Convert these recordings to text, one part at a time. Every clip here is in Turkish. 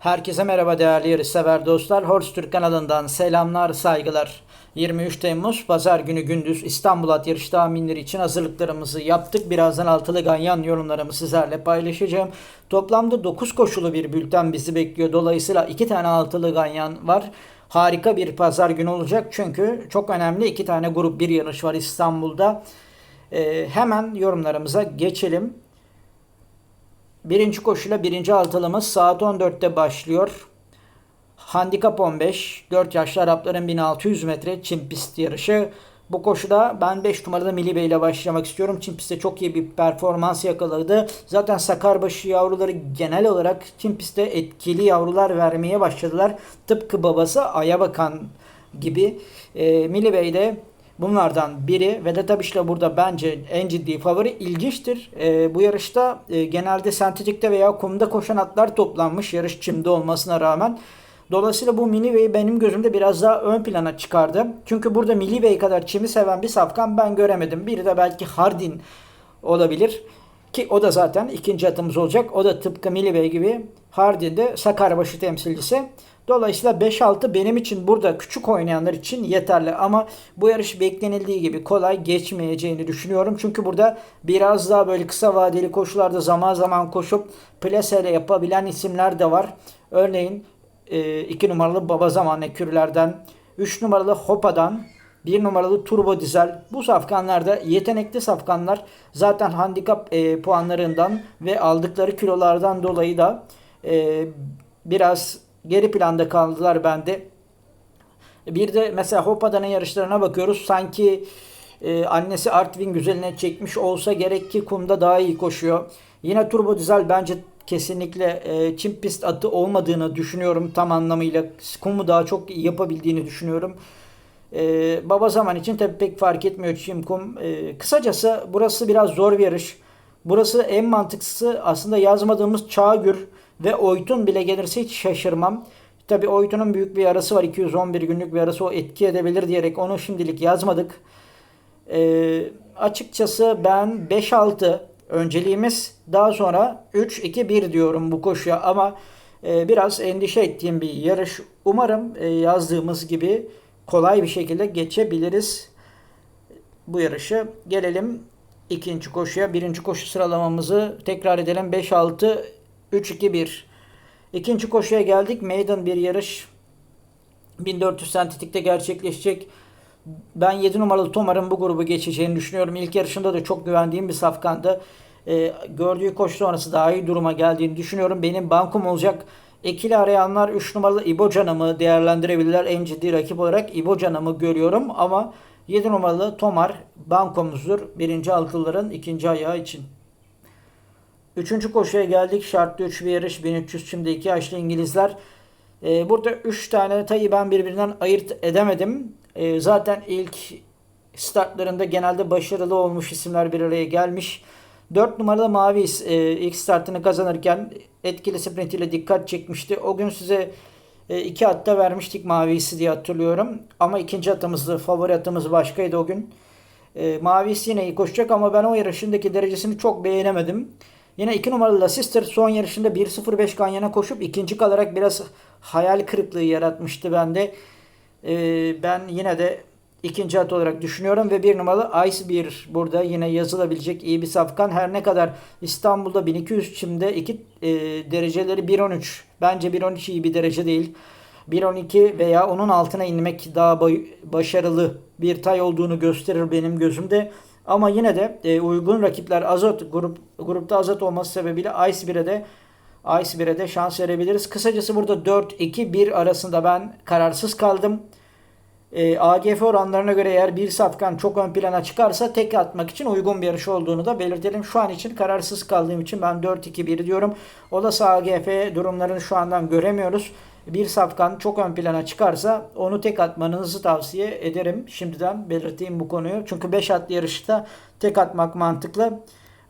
Herkese merhaba değerli yarışsever dostlar. Horse Türk kanalından selamlar, saygılar. 23 Temmuz Pazar günü gündüz İstanbul At yarış tahminleri için hazırlıklarımızı yaptık. Birazdan altılı ganyan yorumlarımı sizlerle paylaşacağım. Toplamda 9 koşulu bir bülten bizi bekliyor. Dolayısıyla 2 tane altılı ganyan var. Harika bir pazar günü olacak. Çünkü çok önemli 2 tane grup bir yarış var İstanbul'da. Ee, hemen yorumlarımıza geçelim. Birinci koşuyla birinci altılımız saat 14'te başlıyor. Handikap 15. 4 yaşlı Arapların 1600 metre çim pist yarışı. Bu koşuda ben 5 numaralı Milli Bey ile başlamak istiyorum. Çim pistte çok iyi bir performans yakaladı. Zaten Sakarbaşı yavruları genel olarak çim pistte etkili yavrular vermeye başladılar. Tıpkı babası Ayabakan gibi. E, Milli Bey de Bunlardan biri Vedat Abiş'le burada bence en ciddi favori ilginçtir. E, bu yarışta e, genelde sentetikte veya kumda koşan atlar toplanmış yarış çimde olmasına rağmen. Dolayısıyla bu Mini Bey benim gözümde biraz daha ön plana çıkardı. Çünkü burada Milli Bey kadar çimi seven bir safkan ben göremedim. Biri de belki Hardin olabilir. Ki o da zaten ikinci atımız olacak. O da tıpkı Milli Bey gibi Hardin'de Sakarbaşı temsilcisi. Dolayısıyla 5-6 benim için burada küçük oynayanlar için yeterli ama bu yarış beklenildiği gibi kolay geçmeyeceğini düşünüyorum. Çünkü burada biraz daha böyle kısa vadeli koşularda zaman zaman koşup plaseyle yapabilen isimler de var. Örneğin 2 numaralı Baba Zaman Ekürlerden, 3 numaralı Hopa'dan, 1 numaralı Turbo Dizel. Bu safkanlarda yetenekli safkanlar zaten handikap e, puanlarından ve aldıkları kilolardan dolayı da e, biraz geri planda kaldılar bende. Bir de mesela Hopa'danın yarışlarına bakıyoruz. Sanki e, annesi Artvin güzeline çekmiş olsa gerek ki kumda daha iyi koşuyor. Yine Turbo Dizel bence kesinlikle e, çim pist atı olmadığını düşünüyorum tam anlamıyla. Kumu daha çok yapabildiğini düşünüyorum. E, baba zaman için tabii pek fark etmiyor çim kum. E, kısacası burası biraz zor bir yarış. Burası en mantıklısı aslında yazmadığımız Çağgür ve Oytun bile gelirse hiç şaşırmam. Tabi Oytun'un büyük bir yarası var. 211 günlük bir yarası o etki edebilir diyerek onu şimdilik yazmadık. E, açıkçası ben 5-6 önceliğimiz daha sonra 3-2-1 diyorum bu koşuya ama e, biraz endişe ettiğim bir yarış. Umarım e, yazdığımız gibi kolay bir şekilde geçebiliriz bu yarışı. Gelelim ikinci koşuya. Birinci koşu sıralamamızı tekrar edelim. 5-6 3-2-1. İkinci koşuya geldik. Meydan bir yarış. 1400 sentetikte gerçekleşecek. Ben 7 numaralı Tomar'ın bu grubu geçeceğini düşünüyorum. İlk yarışında da çok güvendiğim bir safkandı. Ee, gördüğü koşu sonrası daha iyi duruma geldiğini düşünüyorum. Benim bankum olacak. İkili arayanlar 3 numaralı İbo Canım'ı değerlendirebilirler. En ciddi rakip olarak İbo Canım'ı görüyorum. Ama 7 numaralı Tomar bankomuzdur. Birinci altıların ikinci ayağı için. Üçüncü koşuya geldik. Şartlı 3 bir yarış. 1300 şimdi 2 yaşlı İngilizler. Ee, burada 3 tane tayı ben birbirinden ayırt edemedim. Ee, zaten ilk startlarında genelde başarılı olmuş isimler bir araya gelmiş. 4 numaralı Mavi e, ilk startını kazanırken etkili sprintiyle dikkat çekmişti. O gün size e, iki hatta vermiştik Mavisi diye hatırlıyorum. Ama ikinci atımızdı. Favori atımız başkaydı o gün. E, Mavisi yine iyi koşacak ama ben o yarışındaki derecesini çok beğenemedim. Yine 2 numaralı Sister son yarışında 1.05 Ganyan'a koşup ikinci kalarak biraz hayal kırıklığı yaratmıştı bende. Ee, ben yine de ikinci at olarak düşünüyorum ve bir numaralı Ice 1 burada yine yazılabilecek iyi bir safkan. Her ne kadar İstanbul'da 1200 çimde iki e, dereceleri 1.13 bence 1.13 iyi bir derece değil. 1.12 veya onun altına inmek daha başarılı bir tay olduğunu gösterir benim gözümde. Ama yine de e, uygun rakipler Azot grup grupta Azot olması sebebiyle Ice 1'e de Ice 1'e de şans verebiliriz. Kısacası burada 4-2-1 arasında ben kararsız kaldım. E, AGF oranlarına göre eğer bir safkan çok ön plana çıkarsa tek atmak için uygun bir yarış olduğunu da belirtelim. Şu an için kararsız kaldığım için ben 4-2-1 diyorum. Olası AGF durumlarını şu andan göremiyoruz bir safkan çok ön plana çıkarsa onu tek atmanızı tavsiye ederim. Şimdiden belirteyim bu konuyu. Çünkü 5 atlı yarışta tek atmak mantıklı.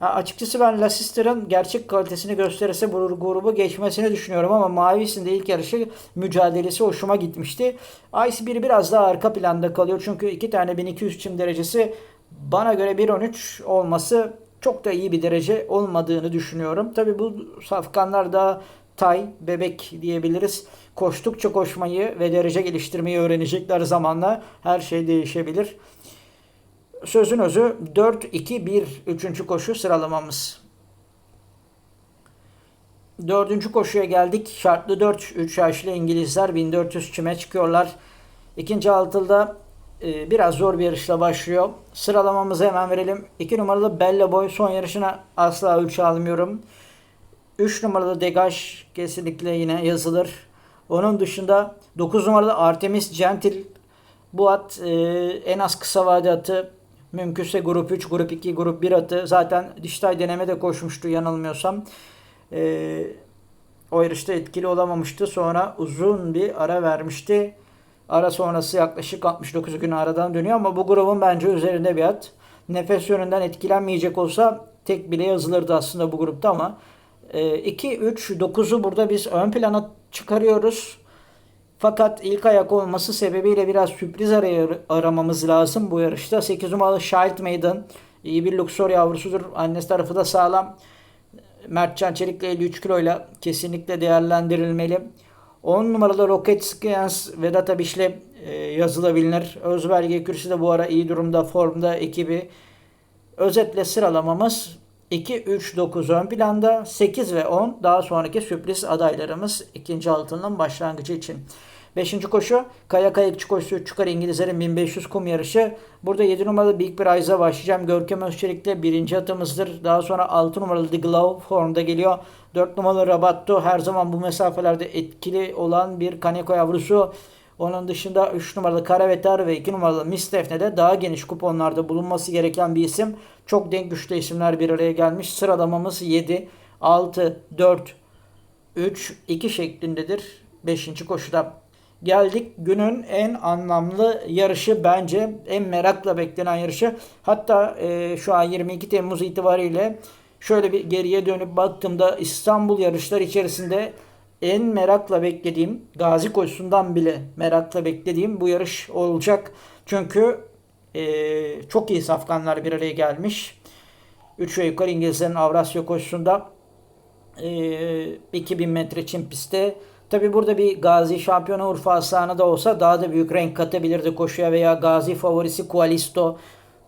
açıkçası ben Lasister'ın gerçek kalitesini gösterirse bu grubu geçmesini düşünüyorum ama Mavis'in de ilk yarışı mücadelesi hoşuma gitmişti. Ice 1 biraz daha arka planda kalıyor çünkü iki tane 1200 çim derecesi bana göre 1.13 olması çok da iyi bir derece olmadığını düşünüyorum. Tabi bu safkanlar da tay, bebek diyebiliriz. Koştukça koşmayı ve derece geliştirmeyi öğrenecekler zamanla. Her şey değişebilir. Sözün özü 4-2-1 üçüncü koşu sıralamamız. Dördüncü koşuya geldik. Şartlı 4 3 yaşlı İngilizler 1400 çime çıkıyorlar. İkinci altılda e, biraz zor bir yarışla başlıyor. Sıralamamızı hemen verelim. 2 numaralı Bella Boy son yarışına asla ölçü almıyorum. 3 numaralı Degaj kesinlikle yine yazılır. Onun dışında 9 numaralı Artemis Gentil bu at e, en az kısa vade atı. Mümkünse grup 3, grup 2, grup 1 atı. Zaten Diştay deneme de koşmuştu yanılmıyorsam. E, o yarışta etkili olamamıştı. Sonra uzun bir ara vermişti. Ara sonrası yaklaşık 69 gün aradan dönüyor ama bu grubun bence üzerinde bir at. Nefes yönünden etkilenmeyecek olsa tek bile yazılırdı aslında bu grupta ama 2, 3, 9'u burada biz ön plana çıkarıyoruz. Fakat ilk ayak olması sebebiyle biraz sürpriz arayı aramamız lazım bu yarışta. 8 numaralı Child Maiden iyi bir Luxor yavrusudur. Annesi tarafı da sağlam. Mertcan Çelik'le 53 kiloyla kesinlikle değerlendirilmeli. 10 numaralı Rocket Science Vedat Abiş'le e, yazılabilir. Özbelge Kürsü de bu ara iyi durumda, formda ekibi. Özetle sıralamamız 2, 3, 9 ön planda, 8 ve 10 daha sonraki sürpriz adaylarımız ikinci altının başlangıcı için. Beşinci koşu Kaya Kayıkçı koşusu çıkar İngilizlerin 1500 kum yarışı. Burada 7 numaralı Big Prize'a başlayacağım. Görkem Özçelik'te birinci atımızdır. Daha sonra 6 numaralı The Glove formda geliyor. 4 numaralı Rabatto her zaman bu mesafelerde etkili olan bir Kaneko yavrusu. Onun dışında 3 numaralı Karavetar ve 2 numaralı Miss Defne de daha geniş kuponlarda bulunması gereken bir isim. Çok denk güçlü isimler bir araya gelmiş. Sıralamamız 7, 6, 4, 3, 2 şeklindedir 5. koşuda. Geldik günün en anlamlı yarışı bence en merakla beklenen yarışı. Hatta e, şu an 22 Temmuz itibariyle şöyle bir geriye dönüp baktığımda İstanbul yarışlar içerisinde en merakla beklediğim Gazi koşusundan bile merakla beklediğim bu yarış olacak. Çünkü e, çok iyi safkanlar bir araya gelmiş. 3 ve yukarı İngilizlerin Avrasya koşusunda e, 2000 metre çim pistte Tabi burada bir Gazi şampiyonu Urfa Aslanı da olsa daha da büyük renk katabilirdi koşuya veya Gazi favorisi Kualisto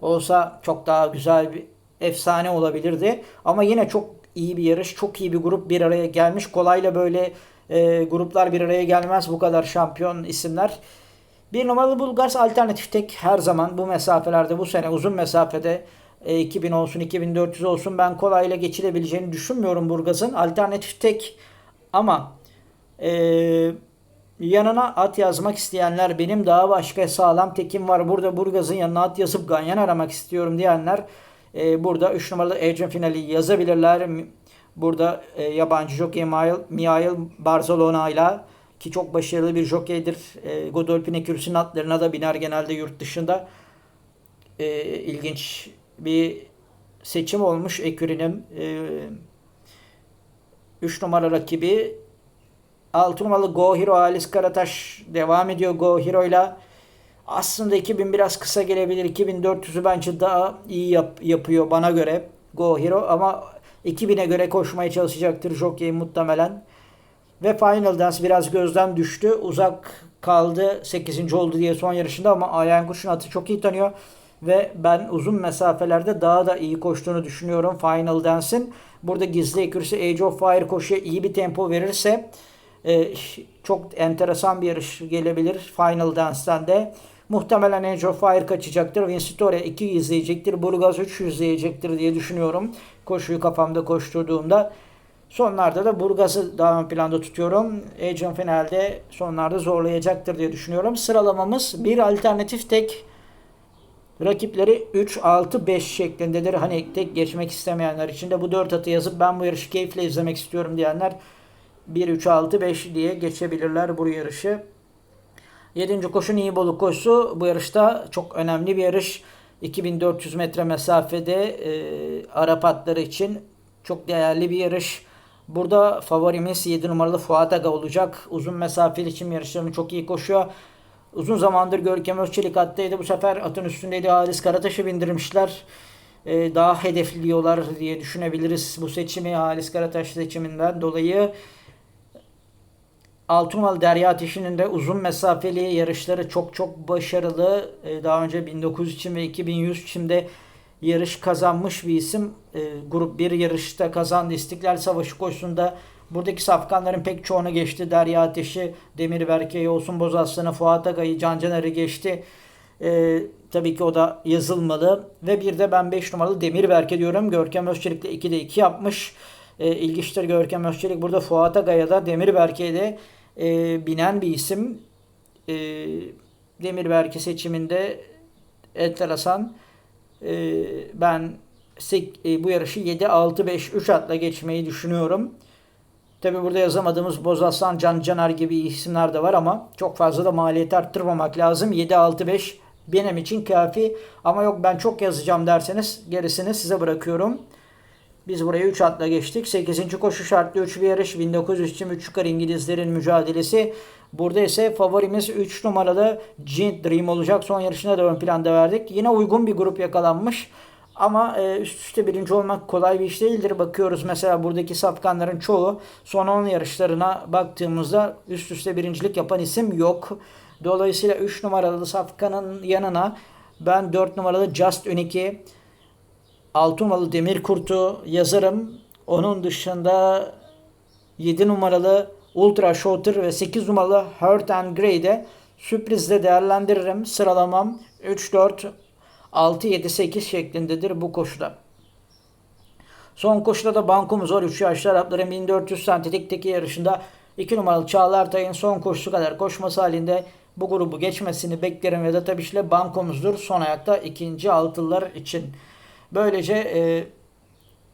olsa çok daha güzel bir efsane olabilirdi. Ama yine çok iyi bir yarış, çok iyi bir grup bir araya gelmiş. Kolayla böyle e, gruplar bir araya gelmez bu kadar şampiyon isimler. Bir numaralı Bulgars alternatif tek her zaman bu mesafelerde bu sene uzun mesafede e, 2000 olsun 2400 olsun ben kolayla geçilebileceğini düşünmüyorum Burgaz'ın. Alternatif tek ama ee, yanına at yazmak isteyenler benim daha başka sağlam tekim var. Burada Burgaz'ın yanına at yazıp Ganyan aramak istiyorum diyenler e, burada 3 numaralı Adrian finali yazabilirler. Burada e, yabancı jockey Mihail Barcelona ile ki çok başarılı bir jockeydir. E, Godolphin Ekürüs'ün atlarına da biner genelde yurt dışında. E, ilginç bir seçim olmuş Ekürü'nün. E, 3 numara rakibi 6 numaralı Go Hero Karataş devam ediyor Go ile. Aslında 2000 biraz kısa gelebilir. 2400'ü bence daha iyi yap, yapıyor bana göre Go Hero ama 2000'e göre koşmaya çalışacaktır Jockey muhtemelen. Ve Final Dance biraz gözden düştü. Uzak kaldı. 8. oldu diye son yarışında ama Ayan Kuş'un atı çok iyi tanıyor. Ve ben uzun mesafelerde daha da iyi koştuğunu düşünüyorum Final Dance'in. Burada gizli ekürüsü Age of Fire koşuya iyi bir tempo verirse e, çok enteresan bir yarış gelebilir Final Dance'den de. Muhtemelen Age of Fire kaçacaktır. Vinstoria 2 izleyecektir. Burgaz 3 izleyecektir diye düşünüyorum. Koşuyu kafamda koşturduğumda. Sonlarda da Burgaz'ı daha ön planda tutuyorum. Age finalde sonlarda zorlayacaktır diye düşünüyorum. Sıralamamız bir alternatif tek rakipleri 3, 6, 5 şeklindedir. Hani tek geçmek istemeyenler için de bu 4 atı yazıp ben bu yarışı keyifle izlemek istiyorum diyenler 1, 3, 6, 5 diye geçebilirler bu yarışı. 7. koşu Nibolu koşusu. Bu yarışta çok önemli bir yarış. 2400 metre mesafede e, Arap atları için çok değerli bir yarış. Burada favorimiz 7 numaralı Fuat Aga olacak. Uzun mesafeli için yarışlarını çok iyi koşuyor. Uzun zamandır Görkem Özçelik attaydı. Bu sefer atın üstündeydi. Halis Karataş'ı bindirmişler. Ee, daha hedefliyorlar diye düşünebiliriz bu seçimi. Halis Karataş seçiminden dolayı 6 numaralı Derya Ateşi'nin de uzun mesafeli yarışları çok çok başarılı. Ee, Daha önce 1900 için ve 2100 içinde yarış kazanmış bir isim. Ee, Grup 1 yarışta kazandı. İstiklal Savaşı koşusunda buradaki safkanların pek çoğunu geçti. Derya Ateşi, Demir Berke'yi, Olsun Bozaslan'ı, Fuat Agay'ı, Can Caner'i geçti. Ee, tabii ki o da yazılmalı. Ve bir de ben 5 numaralı Demir Berke diyorum. Görkem Özçelik'le 2'de 2 yapmış. E, ilginçtir Görkem Özçelik burada Fuat Agay'a da Demir Berke'ye de e, binen bir isim. E, Demir Berke seçiminde enteresan. E, ben e, bu yarışı 7-6-5-3 atla geçmeyi düşünüyorum. Tabi burada yazamadığımız Bozaslan, Can Caner gibi isimler de var ama çok fazla da maliyeti arttırmamak lazım. 7-6-5 benim için kafi ama yok ben çok yazacağım derseniz gerisini size bırakıyorum. Biz buraya 3 atla geçtik. 8. koşu şartlı 3 bir yarış. 1900 için 3 yukarı İngilizlerin mücadelesi. Burada ise favorimiz 3 numaralı Gint Dream olacak. Son yarışına da ön planda verdik. Yine uygun bir grup yakalanmış. Ama e, üst üste birinci olmak kolay bir iş değildir. Bakıyoruz mesela buradaki safkanların çoğu son 10 yarışlarına baktığımızda üst üste birincilik yapan isim yok. Dolayısıyla 3 numaralı safkanın yanına ben 4 numaralı Just Unique 6 numaralı Demir Kurt'u yazarım. Onun dışında 7 numaralı Ultra Shooter ve 8 numaralı Hurt and Grey'de sürprizle değerlendiririm. Sıralamam 3, 4, 6, 7, 8 şeklindedir bu koşuda. Son koşuda da bankomuz var. 3 yaşlı Arapların 1400 santimetreki yarışında 2 numaralı Çağlar Tay'ın son koşusu kadar koşması halinde bu grubu geçmesini beklerim ve da tabii işte bankomuzdur. Son ayakta ikinci altılar için. Böylece e,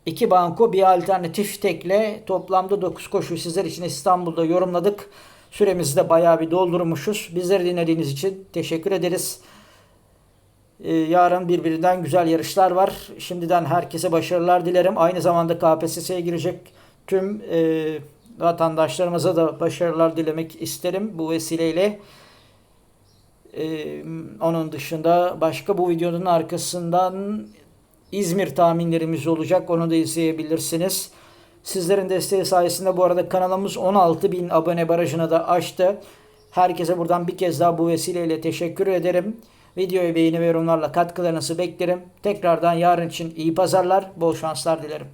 iki banko bir alternatif tekle toplamda 9 koşu sizler için İstanbul'da yorumladık. Süremizi de bayağı bir doldurmuşuz. Bizleri dinlediğiniz için teşekkür ederiz. Ee, yarın birbirinden güzel yarışlar var. Şimdiden herkese başarılar dilerim. Aynı zamanda KPSS'ye girecek tüm e, vatandaşlarımıza da başarılar dilemek isterim bu vesileyle. Ee, onun dışında başka bu videonun arkasından İzmir tahminlerimiz olacak. Onu da izleyebilirsiniz. Sizlerin desteği sayesinde bu arada kanalımız 16 bin abone barajına da aştı. Herkese buradan bir kez daha bu vesileyle teşekkür ederim. Videoyu beğeni ve yorumlarla katkılarınızı beklerim. Tekrardan yarın için iyi pazarlar, bol şanslar dilerim.